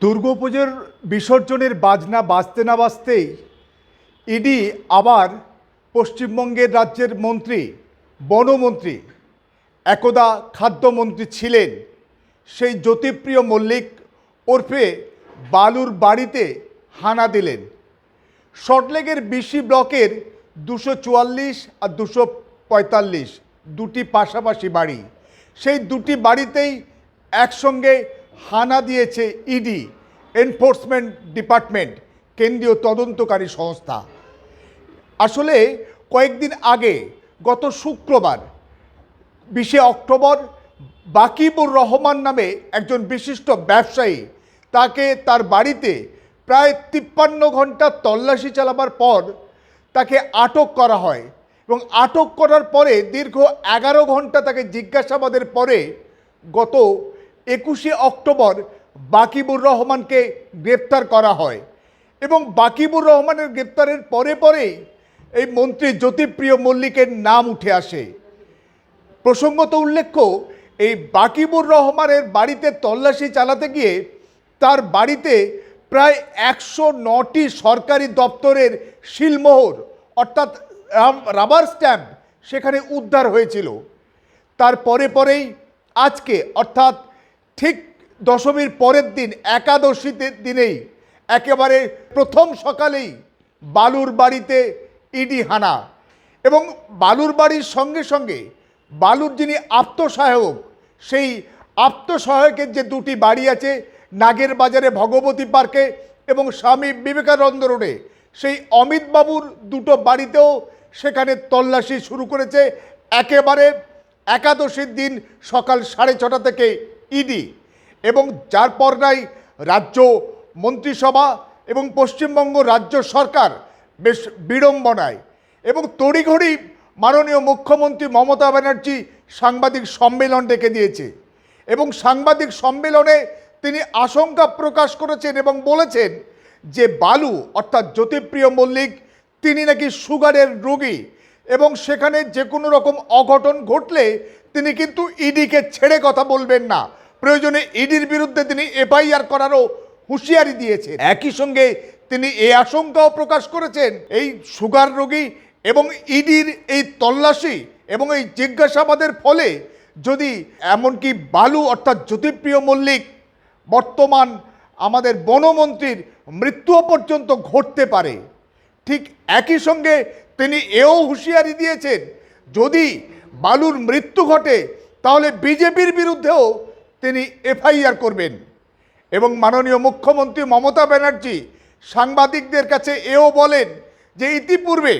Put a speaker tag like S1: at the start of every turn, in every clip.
S1: দুর্গাপুজোর বিসর্জনের বাজনা বাজতে না বাজতেই ইডি আবার পশ্চিমবঙ্গের রাজ্যের মন্ত্রী, বনমন্ত্রী, একদা খাদ্যমন্ত্রী ছিলেন। সেই জ্যোতিপ্রিয় মল্লিক ওরফে বালুর বাড়িতে হানা দিলেন। সল্টলেকের বিসি ব্লকের দুশো চুয়াল্লিশ আর দুশো পঁয়তাল্লিশ, দুটি পাশাপাশি বাড়ি। সেই দুটি বাড়িতেই একসঙ্গে হানা দিয়েছে ইডি, এনফোর্সমেন্ট ডিপার্টমেন্ট, কেন্দ্রীয় তদন্তকারী সংস্থা। আসলে কয়েকদিন আগে, গত শুক্রবার, বিশে অক্টোবর, বাকিবুর রহমান নামে একজন বিশিষ্ট ব্যবসায়ী, তাকে তার বাড়িতে প্রায় তিপ্পান্ন ঘণ্টা তল্লাশি চালাবার পর তাকে আটক করা হয় এবং আটক করার পরে দীর্ঘ এগারো ঘণ্টা তাকে জিজ্ঞাসাবাদের পরে গত একুশে অক্টোবর বাকিবুর রহমানকে গ্রেপ্তার করা হয়। এবং বাকিবুর রহমানের গ্রেপ্তারের পরে পরেই এই মন্ত্রী জ্যোতিপ্রিয় মল্লিকের নাম উঠে আসে। প্রসঙ্গত উল্লেখ্য, এই বাকিবুর রহমানের বাড়িতে তল্লাশি চালাতে গিয়ে তার বাড়িতে প্রায় একশো নটি সরকারি দপ্তরের শিলমোহর, অর্থাৎ রাবার স্ট্যাম্প, সেখানে উদ্ধার হয়েছিল। তার পরে পরেই আজকে, অর্থাৎ ঠিক দশমীর পরের দিন একাদশীতে দিনেই একেবারে প্রথম সকালেই বালুর বাড়িতে ইডি হানা। এবং বালুর বাড়ির সঙ্গে সঙ্গে বালুর যিনি আত্মসহায়ক, সেই আত্মসহায়কের যে দুটি বাড়ি আছে, নাগের বাজারে ভগবতী পার্কে এবং স্বামী বিবেকানন্দ রোডে, সেই অমিতবাবুর দুটো বাড়িতেও সেখানে তল্লাশি শুরু করেছে। একেবারে একাদশীর দিন সকাল সাড়ে ছটা থেকে ইডি এবং যার পর নাই রাজ্য মন্ত্রিসভা এবং পশ্চিমবঙ্গ রাজ্য সরকার বেশ বিড়ম্বনায়। এবং তড়িঘড়ি মাননীয় মুখ্যমন্ত্রী মমতা ব্যানার্জি সাংবাদিক সম্মেলন ডেকে দিয়েছে। এবং সাংবাদিক সম্মেলনে তিনি আশঙ্কা প্রকাশ করেছেন এবং বলেছেন যে বালু অর্থাৎ জ্যোতিপ্রিয় মল্লিক, তিনি নাকি সুগারের রোগী এবং সেখানে যে কোনো রকম অঘটন ঘটলে তিনি কিন্তু ইডিকে ছেড়ে কথা বলবেন না। প্রয়োজনে ইডির বিরুদ্ধে তিনি এফআইআর করারও হুঁশিয়ারি দিয়েছেন। একই সঙ্গে তিনি এ আশঙ্কাও প্রকাশ করেছেন, এই সুগার রোগী এবং ইডির এই তল্লাশি এবং এই জিজ্ঞাসাবাদের ফলে যদি এমনকি বালু অর্থাৎ জ্যোতিপ্রিয় মল্লিক বর্তমান আমাদের বনমন্ত্রীর মৃত্যুও পর্যন্ত ঘটতে পারে, ঠিক একই সঙ্গে তিনি এও হুঁশিয়ারি দিয়েছেন, যদি বালুর মৃত্যু ঘটে তাহলে বিজেপির বিরুদ্ধেও তিনি এফআইআর করবেন। এবং মাননীয় মুখ্যমন্ত্রী মমতা ব্যানার্জি সাংবাদিকদের কাছে এও বলেন যে ইতিপূর্বে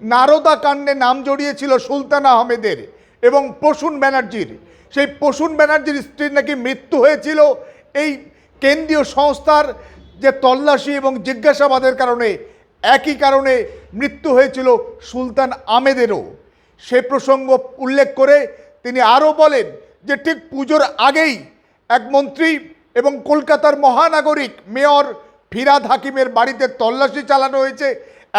S1: নারদা কাণ্ডে নাম জড়িয়েছিল সুলতান আহমেদের এবং প্রসূন ব্যানার্জির। সেই প্রসূন ব্যানার্জির স্ত্রীর নাকি মৃত্যু হয়েছিল এই কেন্দ্রীয় সংস্থার যে তল্লাশি এবং জিজ্ঞাসাবাদের কারণে, একই কারণে মৃত্যু হয়েছিল সুলতান আহমেদেরও। সে প্রসঙ্গ উল্লেখ করে তিনি আরও বলেন যে ঠিক পুজোর আগেই এক মন্ত্রী এবং কলকাতার মহানাগরিক মেয়র ফিরাদ হাকিমের বাড়িতে তল্লাশি চালানো হয়েছে।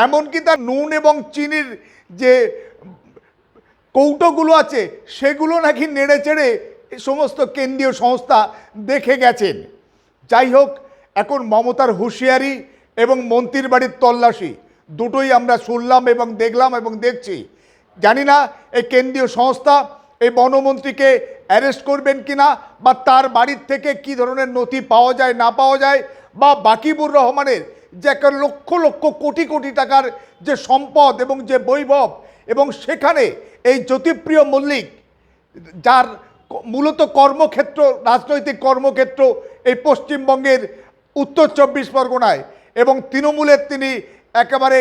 S1: এমনকি তার নুন এবং চিনির যে কৌটোগুলো আছে, সেগুলো নাকি নেড়ে চেড়ে সমস্ত কেন্দ্রীয় সংস্থা দেখে গেছেন। যাই হোক, এখন মমতার হুঁশিয়ারি এবং মন্ত্রীর বাড়ির তল্লাশি, দুটোই আমরা শুনলাম এবং দেখলাম এবং দেখছি। জানি না, এই কেন্দ্রীয় সংস্থা এই বনমন্ত্রীকে অ্যারেস্ট করবেন কিনা বা তার বাড়ির থেকে কি ধরনের নথি পাওয়া যায়, না পাওয়া যায়, বা বাকিবুর রহমানের যে একটা লক্ষ লক্ষ কোটি কোটি টাকার যে সম্পদ এবং যে বৈভব এবং সেখানে এই জ্যোতিপ্রিয় মল্লিক, যার মূলত কর্মক্ষেত্র, রাজনৈতিক কর্মক্ষেত্র এই পশ্চিমবঙ্গের উত্তর চব্বিশ পরগনায় এবং তৃণমূলের তিনি একেবারে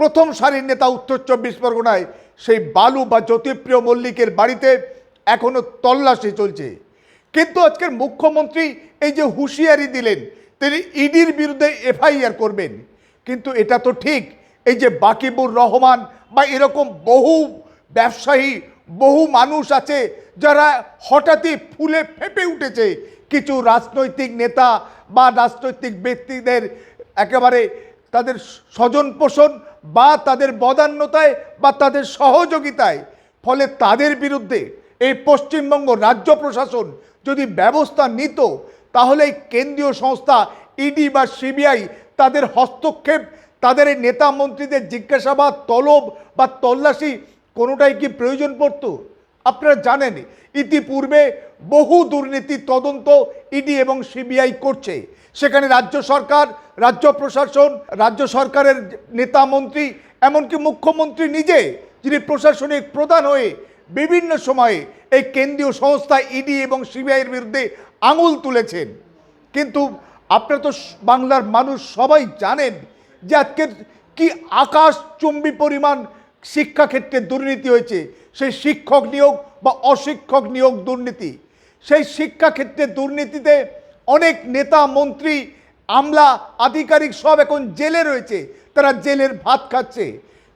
S1: প্রথম সারির নেতা উত্তর চব্বিশ পরগনায়, সেই বালু বা জ্যোতিপ্রিয় মল্লিকের বাড়িতে এখনও তল্লাশি চলছে। কিন্তু আজকের মুখ্যমন্ত্রী এই যে হুঁশিয়ারি দিলেন, তিনি ইডির বিরুদ্ধে এফআইআর করবেন। কিন্তু এটা তো ঠিক, এই যে বাকিবুর রহমান বা এরকম বহু ব্যবসায়ী, বহু মানুষ আছে যারা হঠাৎই ফুলে ফেপে উঠেছে। কিছু রাজনৈতিক নেতা বা রাজনৈতিক ব্যক্তিদের একেবারে তাদের স্বজন পোষণ বা তাদের বদান্যতায় বা তাদের সহযোগিতায়, ফলে তাদের বিরুদ্ধে এই পশ্চিমবঙ্গ রাজ্য প্রশাসন যদি ব্যবস্থা নিত, তাহলে কেন্দ্রীয় সংস্থা ইডি বা সিবিআই তাদের হস্তক্ষেপ, তাদের এই নেতা মন্ত্রীদের জিজ্ঞাসাবাদ, তলব বা তল্লাশি কোনোটাই কি প্রয়োজন পড়তো? আপনারা জানেন, ইতিপূর্বে বহু দুর্নীতি তদন্ত ইডি এবং সিবিআই করছে। সেখানে রাজ্য সরকার, রাজ্য প্রশাসন, রাজ্য সরকারের নেতা মন্ত্রী, এমনকি মুখ্যমন্ত্রী নিজে, যিনি প্রশাসনিক প্রধান হয়ে বিভিন্ন সময়ে এই কেন্দ্রীয় সংস্থা ইডি এবং সিবিআইয়ের বিরুদ্ধে আঙুল তুলেছেন। কিন্তু আপনারা তো বাংলার মানুষ সবাই জানেন যে আজকের কি আকাশচুম্বী পরিমাণ শিক্ষাক্ষেত্রে দুর্নীতি হয়েছে। সেই শিক্ষক নিয়োগ বা অশিক্ষক নিয়োগ দুর্নীতি। সেই শিক্ষাক্ষেত্রে দুর্নীতিতে অনেক নেতা, মন্ত্রী, আমলা, আধিকারিক সব এখন জেলে রয়েছে। তারা জেলের ভাত খাচ্ছে।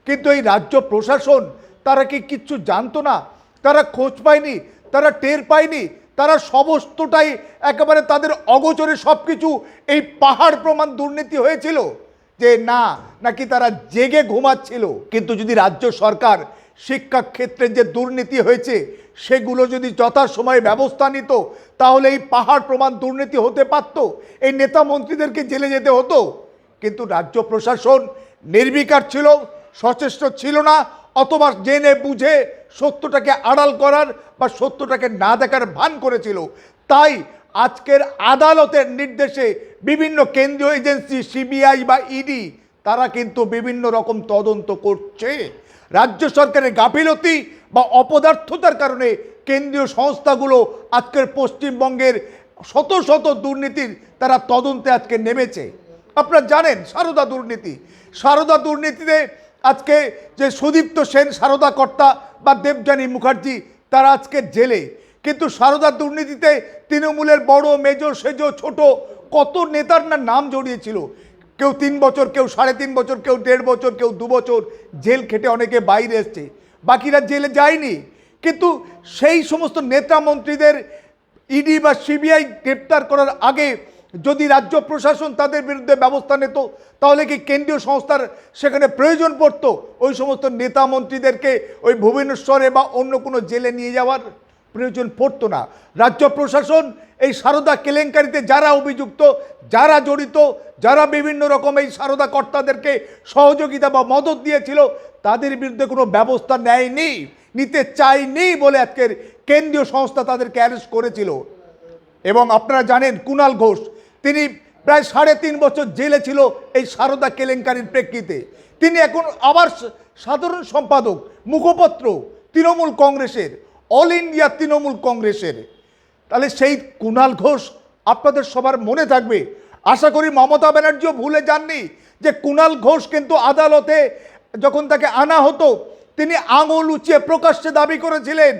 S1: কিন্তু এই রাজ্য প্রশাসন তারা কি কিচ্ছু জানতো না? তারা খোঁজ পায়নি, তারা টের পায়নি, তারা সমস্তটাই একেবারে তাদের অগোচরে সব কিছু এই পাহাড় প্রমাণ দুর্নীতি হয়েছিল যে না, নাকি তারা জেগে ঘুমাচ্ছিল। কিন্তু যদি রাজ্য সরকার শিক্ষা ক্ষেত্রে যে দুর্নীতি হয়েছে, সেগুলো যদি যথাসময়ে ব্যবস্থা নিত, তাহলে এই পাহাড় প্রমাণ দুর্নীতি হতে পারত, এই নেতা মন্ত্রীদেরকে জেলে যেতে হতো। কিন্তু রাজ্য প্রশাসন নির্বিকার ছিল, সচেষ্ট ছিল না অথবা জেনে বুঝে সত্যটাকে আড়াল করার বা সত্যটাকে না দেখার ভান করেছিল। তাই আজকের আদালতের নির্দেশে বিভিন্ন কেন্দ্রীয় এজেন্সি, সিবিআই বা ইডি, তারা কিন্তু বিভিন্ন রকম তদন্ত করছে। রাজ্য সরকারের গাফিলতি বা অপদার্থতার কারণে কেন্দ্রীয় সংস্থাগুলো আজকের পশ্চিমবঙ্গের শত শত দুর্নীতির তারা তদন্তে আজকে নেমেছে। আপনারা জানেন, সারদা দুর্নীতি। সারদা দুর্নীতিতে আজকে যে সুদীপ্ত সেন, সারদা কর্তা বা দেবযানী মুখার্জি, তারা আজকে জেলে। কিন্তু সারদা দুর্নীতিতে তৃণমূলের বড় মেজো সেজো, ছোট, কত নেতার না নাম জড়িয়েছিল। কেউ তিন বছর, কেউ সাড়ে তিন বছর, কেউ দেড় বছর, কেউ দু বছর জেল খেটে অনেকে বাইরে এসছে। বাকিরা জেলে যায়নি। কিন্তু সেই সমস্ত নেতা মন্ত্রীদের ইডি বা সিবিআই গ্রেপ্তার করার আগে যদি রাজ্য প্রশাসন তাদের বিরুদ্ধে ব্যবস্থা নিত, তাহলে কি কেন্দ্রীয় সংস্থার সেখানে প্রয়োজন পড়ত ওই সমস্ত নেতা মন্ত্রীদেরকে ওই ভুবনেশ্বরে বা অন্য কোনো জেলে নিয়ে যাওয়ার প্রয়োজন পড়তো না? রাজ্য প্রশাসন এই সারদা কেলেঙ্কারিতে যারা অভিযুক্ত, যারা জড়িত, যারা বিভিন্ন রকম এই সারদা কর্তাদেরকে সহযোগিতা বা মদত দিয়েছিল, তাদের বিরুদ্ধে কোনো ব্যবস্থা নেয়নি, নিতে চাইনি বলে আজকের কেন্দ্রীয় সংস্থা তাদেরকে অ্যারেস্ট করেছিল। এবং আপনারা জানেন কুণাল ঘোষ তিনি প্রায় সাড়ে তিন বছর জেলে ছিল এই সারদা কেলেঙ্কারির প্রেক্ষিতে। তিনি এখন আবার সাধারণ সম্পাদক, মুখপত্র তৃণমূল কংগ্রেসের, অল ইন্ডিয়া তৃণমূল কংগ্রেসের। তাহলে সেই কুণাল ঘোষ আপনাদের সবার মনে থাকবে। আশা করি মমতা ব্যানার্জিও ভুলে যাননি যে কুণাল ঘোষ কিন্তু আদালতে যখন তাকে আনা হতো, তিনি আঙুল উঁচিয়ে প্রকাশ্যে দাবি করেছিলেন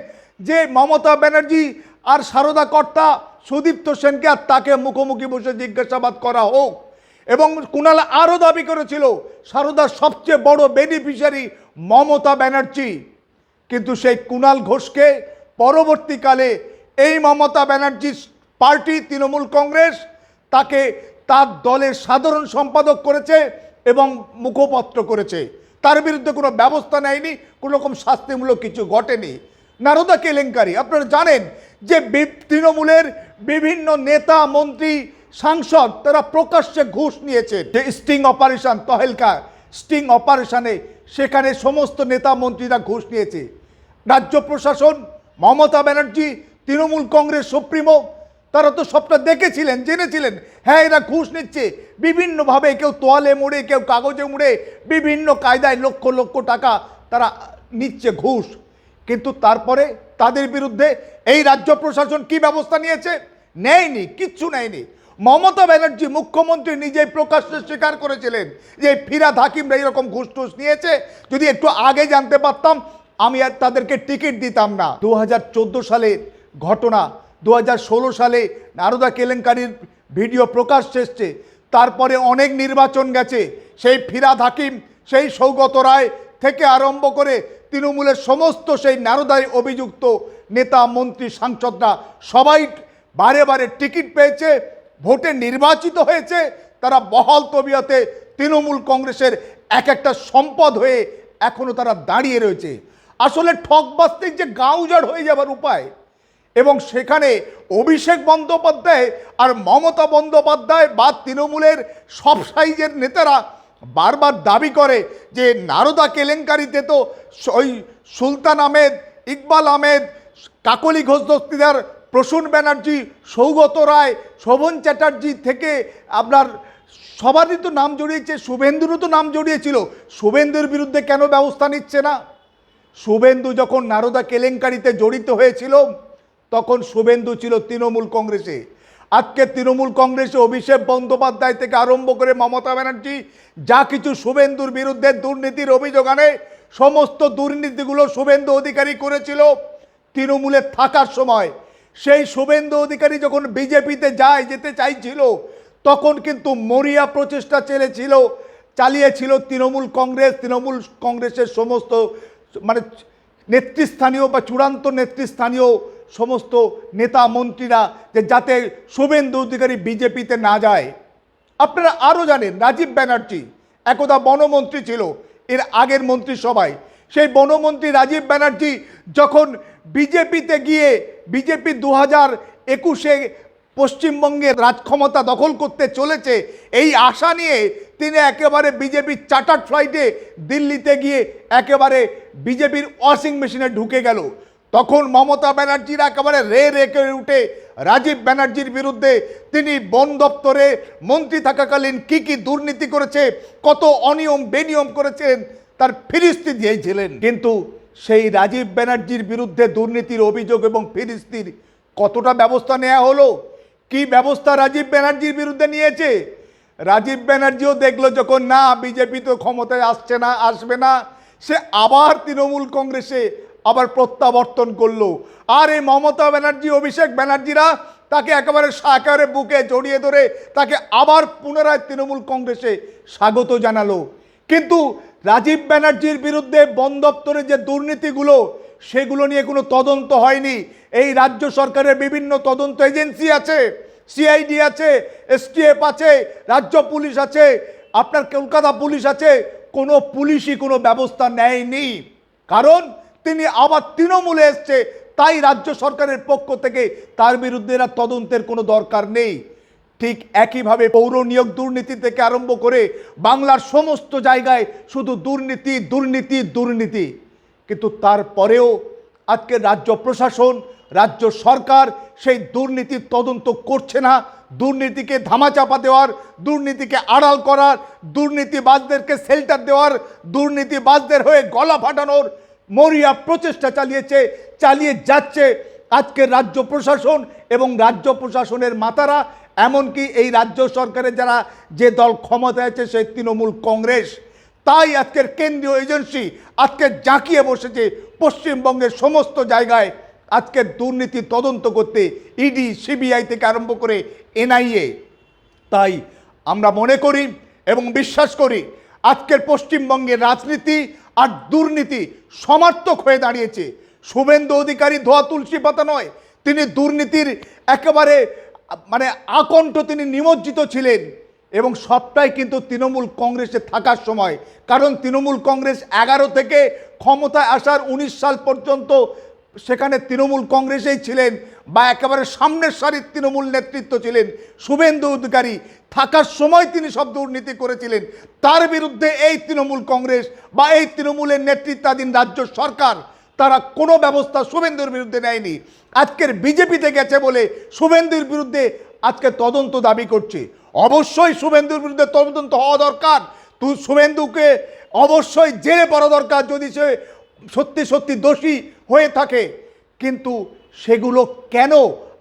S1: যে মমতা ব্যানার্জি আর সারদা কর্তা সুদীপ্ত সেনকে আর তাকে মুখোমুখি বসে জিজ্ঞাসাবাদ করা হোক। এবং কুণাল আরও দাবি করেছিল, সারদার সবচেয়ে বড় বেনিফিশিয়ারি মমতা ব্যানার্জি। কিন্তু সেই কুণাল ঘোষকে পরবর্তীকালে এই মমতা ব্যানার্জির পার্টি, তৃণমূল কংগ্রেস, তাকে তার দলের সাধারণ সম্পাদক করেছে এবং মুখপত্র করেছে। তার বিরুদ্ধে কোনো ব্যবস্থা নেয়নি, কোনো রকম শাস্তিমূলক কিছু ঘটেনি। নারদা কেলেঙ্কারি, আপনারা জানেন যে তৃণমূলের বিভিন্ন নেতা, মন্ত্রী, সাংসদ, তারা প্রকাশ্যে ঘুষ নিয়েছে যে স্টিং অপারেশন তহেলকা স্টিং অপারেশনে সেখানে সমস্ত নেতা, মন্ত্রীরা ঘুষ নিয়েছে। রাজ্য প্রশাসন, মমতা ব্যানার্জি, তৃণমূল কংগ্রেস, সুপ্রিমো, তারা তো সবটা দেখেছিলেন, জেনেছিলেন। হ্যাঁ এরা ঘুষ নিচ্ছে। বিভিন্নভাবে কেউ তোয়ালে মুড়ে, কেউ কাগজে মুড়ে, বিভিন্ন কায়দায় লক্ষ লক্ষ টাকা তারা নিচ্ছে ঘুষ। কিন্তু তারপরে তাদের বিরুদ্ধে এই রাজ্য প্রশাসন কি ব্যবস্থা নিয়েছে? নেয়নি, কিচ্ছু নেয়নি। মমতা ব্যানার্জি মুখ্যমন্ত্রী নিজেই প্রকাশ্যে স্বীকার করেছিলেন যে ফিরাদ হাকিমরা এরকম ঘুষ টুস নিয়েছে। যদি একটু আগে জানতে পারতাম, আমি আর তাদেরকে টিকিট দিতাম না। দু হাজার চোদ্দ সালের ঘটনা দু হাজার ষোলো সালে নারদা কেলেঙ্কারির ভিডিও প্রকাশ এসছে। তারপরে অনেক নির্বাচন গেছে। সেই ফিরাদ হাকিম, সেই সৌগত রায় থেকে আরম্ভ করে তৃণমূলের সমস্ত সেই নারদায় অভিযুক্ত নেতা, মন্ত্রী, সাংসদরা সবাই বারে বারে টিকিট পেয়েছে, ভোটে নির্বাচিত হয়েছে। তারা বহাল তবিয়তে তৃণমূল কংগ্রেসের এক একটা সম্পদ হয়ে এখনও তারা দাঁড়িয়ে রয়েছে। আসলে ঠকবাস্তিক যে গাঁউজাড় হয়ে যাবার উপায় এবং সেখানে অভিষেক বন্দ্যোপাধ্যায় আর মমতা বন্দ্যোপাধ্যায় বা তৃণমূলের সব সাইজের নেতারা বারবার দাবি করে যে নারদা কেলেঙ্কারিতে তো ওই সুলতান আহমেদ, ইকবাল আহমেদ, কাকলি ঘোষ দস্তিদার প্রসূন ব্যানার্জি, সৌগত রায়, শোভন চ্যাটার্জি থেকে আপনার সবারই তো নাম জড়িয়েছে, শুভেন্দুরও তো নাম জড়িয়েছিল। শুভেন্দুর বিরুদ্ধে কেন ব্যবস্থা নিচ্ছে না? শুভেন্দু যখন নারদা কেলেঙ্কারিতে জড়িত হয়েছিল, তখন শুভেন্দু ছিল তৃণমূল কংগ্রেসে। আজকে তৃণমূল কংগ্রেসে অভিষেক বন্দ্যোপাধ্যায় থেকে আরম্ভ করে মমতা ব্যানার্জি, যা কিছু শুভেন্দুর বিরুদ্ধে দুর্নীতির অভিযোগ আনে, সমস্ত দুর্নীতিগুলো শুভেন্দু অধিকারী করেছিল তৃণমূলে থাকার সময়। সেই শুভেন্দু অধিকারী যখন বিজেপিতে যায়, যেতে চাইছিল, তখন কিন্তু মরিয়া প্রচেষ্টা চলেছিল চালিয়েছিল তৃণমূল কংগ্রেস। তৃণমূল কংগ্রেসের সমস্ত মানে নেতৃস্থানীয় বা চূড়ান্ত নেতৃস্থানীয় সমস্ত নেতা মন্ত্রীরা যে যাতে শুভেন্দু অধিকারী বিজেপিতে না যায়। আপনারা আরও জানেন, রাজীব ব্যানার্জি একদা বনমন্ত্রী ছিল, এর আগের মন্ত্রিসভায়। সেই বনমন্ত্রী রাজীব ব্যানার্জি যখন বিজেপিতে গিয়ে, বিজেপি দু হাজার একুশে পশ্চিমবঙ্গের রাজক্ষমতা দখল করতে চলেছে, এই আশা নিয়ে তিনি একেবারে বিজেপির চার্টার্ড ফ্লাইটে দিল্লিতে গিয়ে একেবারে বিজেপির ওয়াশিং মেশিনে ঢুকে গেল। তখন মমতা ব্যানার্জির একেবারে রে রেখে উঠে রাজীব ব্যানার্জির বিরুদ্ধে তিনি বন দপ্তরে মন্ত্রী থাকাকালীন কি কি দুর্নীতি করেছে, কত অনিয়ম বেনিয়ম করেছেন, তার ফিরিস্তি দিয়েছিলেন। কিন্তু সেই রাজীব ব্যানার্জির বিরুদ্ধে দুর্নীতির অভিযোগ এবং ফিরিস্তির কতটা ব্যবস্থা নেওয়া হলো? কি ব্যবস্থা রাজীব ব্যানার্জির বিরুদ্ধে নিয়েছে? রাজীব ব্যানার্জিও দেখল যখন, না, বিজেপি তো ক্ষমতায় আসছে না, আসবে না, সে আবার তৃণমূল কংগ্রেসে আবার প্রত্যাবর্তন করল। আর এই মমতা ব্যানার্জি, অভিষেক ব্যানার্জিরা তাকে একেবারে একেবারে বুকে জড়িয়ে ধরে তাকে আবার পুনরায় তৃণমূল কংগ্রেসে স্বাগত জানালো। কিন্তু রাজীব ব্যানার্জির বিরুদ্ধে বন দপ্তরের যে দুর্নীতিগুলো, সেগুলো নিয়ে কোনো তদন্ত হয়নি। এই রাজ্য সরকারের বিভিন্ন তদন্ত এজেন্সি আছে, সিআইডি আছে, এসটিএফ আছে, রাজ্য পুলিশ আছে, আপনার কলকাতা পুলিশ আছে, কোনো পুলিশই কোনো ব্যবস্থা নেয়নি। কারণ তিনি আবার তৃণমূলে এসছে। তাই রাজ্য সরকারের পক্ষ থেকে তার বিরুদ্ধে এরা তদন্তের কোনো দরকার নেই। ঠিক একইভাবে পৌর নিয়োগ দুর্নীতি থেকে আরম্ভ করে বাংলার সমস্ত জায়গায় শুধু দুর্নীতি দুর্নীতি দুর্নীতি। কিন্তু তারপরেও আজকে রাজ্য প্রশাসন, রাজ্য সরকার সেই দুর্নীতির তদন্ত করছে না। দুর্নীতিকে ধামাচাপা দেওয়ার, দুর্নীতিকে আড়াল করার, দুর্নীতিবাজদেরকে শেল্টার দেওয়ার, দুর্নীতিবাজদের হয়ে গলা ফাটানোর মরিয়া প্রচেষ্টা চালিয়েছে, চালিয়ে যাচ্ছে আজকে রাজ্য প্রশাসন এবং রাজ্য প্রশাসনের মাতারা, এমনকি এই রাজ্য সরকারের যারা যে দল ক্ষমতায় আছে সেই তৃণমূল কংগ্রেস। তাই আজকের কেন্দ্রীয় এজেন্সি আজকে জাঁকিয়ে বসেছে পশ্চিমবঙ্গের সমস্ত জায়গায় আজকে দুর্নীতি তদন্ত করতে, ইডি, সিবিআই থেকে আরম্ভ করে এনআইএ। তাই আমরা মনে করি এবং বিশ্বাস করি আজকের পশ্চিমবঙ্গের রাজনীতি আর দুর্নীতি সমার্থক হয়ে দাঁড়িয়েছে। শুভেন্দু অধিকারী ধোয়া তুলসী পাতা নয়, তিনি দুর্নীতির একেবারে মানে আকণ্ঠ তিনি নিমজ্জিত ছিলেন। এবং সবটাই কিন্তু তৃণমূল কংগ্রেসে থাকার সময়। কারণ তৃণমূল কংগ্রেস এগারো থেকে ক্ষমতায় আসার উনিশ সাল পর্যন্ত সেখানে তৃণমূল কংগ্রেসেই ছিলেন বা একেবারে সামনের সারির তৃণমূল নেতৃত্ব ছিলেন শুভেন্দু অধিকারী। থাকার সময় তিনি সব দুর্নীতি করেছিলেন। তার বিরুদ্ধে এই তৃণমূল কংগ্রেস বা এই তৃণমূলের নেতৃত্বাধীন রাজ্য সরকার তারা কোনো ব্যবস্থা শুভেন্দুর বিরুদ্ধে নেয়নি। আজকের বিজেপিতে গেছে বলে শুভেন্দুর বিরুদ্ধে আজকে তদন্ত দাবি করছে। অবশ্যই শুভেন্দুর বিরুদ্ধে তদন্ত হওয়া দরকার। তুই শুভেন্দুকে অবশ্যই জেলে পড়া দরকার। যদি সে সত্যি সত্যি দোষী হয়ে থাকে। কিন্তু সেগুলো কেন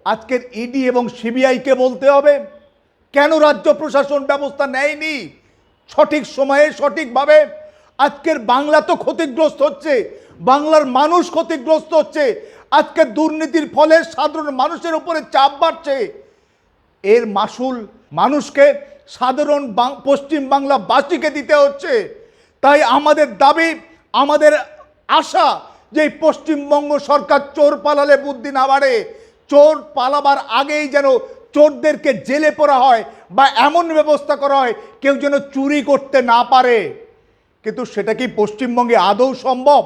S1: আজকের ইডি এবং সিবিআইকে বলতে হবে? কেন রাজ্য প্রশাসন ব্যবস্থা নেয়নি? সঠিক সময়ে সঠিকভাবে। আজকের বাংলা তো ক্ষতিগ্রস্ত হচ্ছে। বাংলার মানুষ ক্ষতিগ্রস্ত হচ্ছে। আজকে দুর্নীতির ফলে সাধারণ মানুষের উপরে চাপ বাড়ছে। এর মাসুল মানুষকে সাধারণ পশ্চিম বাংলা বাসীকে দিতে হচ্ছে। তাই আমাদের দাবি, আমাদের আশা যে পশ্চিমবঙ্গ সরকার চোর পালালে বুদ্ধি না বাড়ে, চোর পালাবার আগেই যেন চোরদেরকে জেলে পড়া হয় বা এমন ব্যবস্থা করা হয়, কেউ যেন চুরি করতে না পারে। কিন্তু সেটা কি পশ্চিমবঙ্গে আদৌ সম্ভব?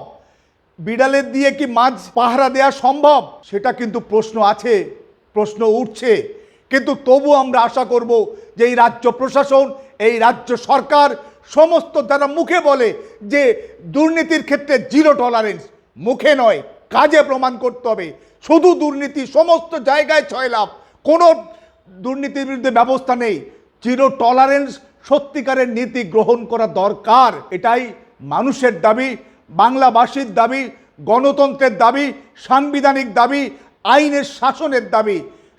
S1: বিড়ালের দিয়ে কি মাছ পাহারা দেওয়া সম্ভব? সেটা কিন্তু প্রশ্ন আছে, প্রশ্ন উঠছে। কিন্তু তবু আমরা আশা করব যে এই রাজ্য প্রশাসন, এই রাজ্য সরকার সমস্ত যারা মুখে বলে যে দুর্নীতির ক্ষেত্রে জিরো টলারেন্স মুখে নয়, কাজে প্রমাণ করতে হবে। শুধু দুর্নীতি, সমস্ত জায়গায় ছয় লাভ। কোনো দুর্নীতির বিরুদ্ধে ব্যবস্থা নেই। জিরো টলারেন্স সত্যিকারের নীতি গ্রহণ করা দরকার। এটাই মানুষের দাবি, বাংলাবাসীর দাবি, গণতন্ত্রের দাবি, সাংবিধানিক দাবি, আইনের শাসনের দাবি।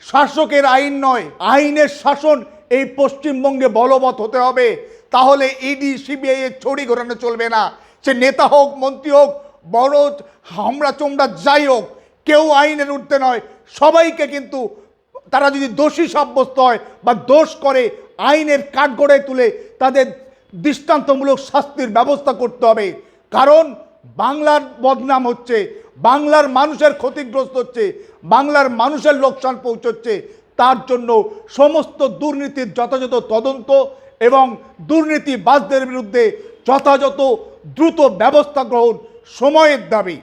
S1: শাসকের আইন নয়, আইনের শাসন এই পশ্চিমবঙ্গে বলবৎ হতে হবে। তাহলে ইডি সিবিআই এর ছড়ি ঘোরানো চলবে না। সে নেতা হোক, মন্ত্রী হোক বড় হামরা চোমরা যাই হোক, কেউ আইনের উঠতে নয়। সবাইকে কিন্তু তারা যদি দোষী সাব্যস্ত হয় বা দোষ করে, আইনের কাঠগড়ায় তুলে তাদের দৃষ্টান্তমূলক শাস্তির ব্যবস্থা করতে হবে। কারণ বাংলার বদনাম হচ্ছে, বাংলার মানুষের ক্ষতিগ্রস্ত হচ্ছে, বাংলার মানুষের লোকসান পৌঁছচ্ছে। তার জন্য সমস্ত দুর্নীতির যথাযথ তদন্ত এবং দুর্নীতিবাজদের বিরুদ্ধে যথাযথ দ্রুত ব্যবস্থা গ্রহণ সময়ের দাবি।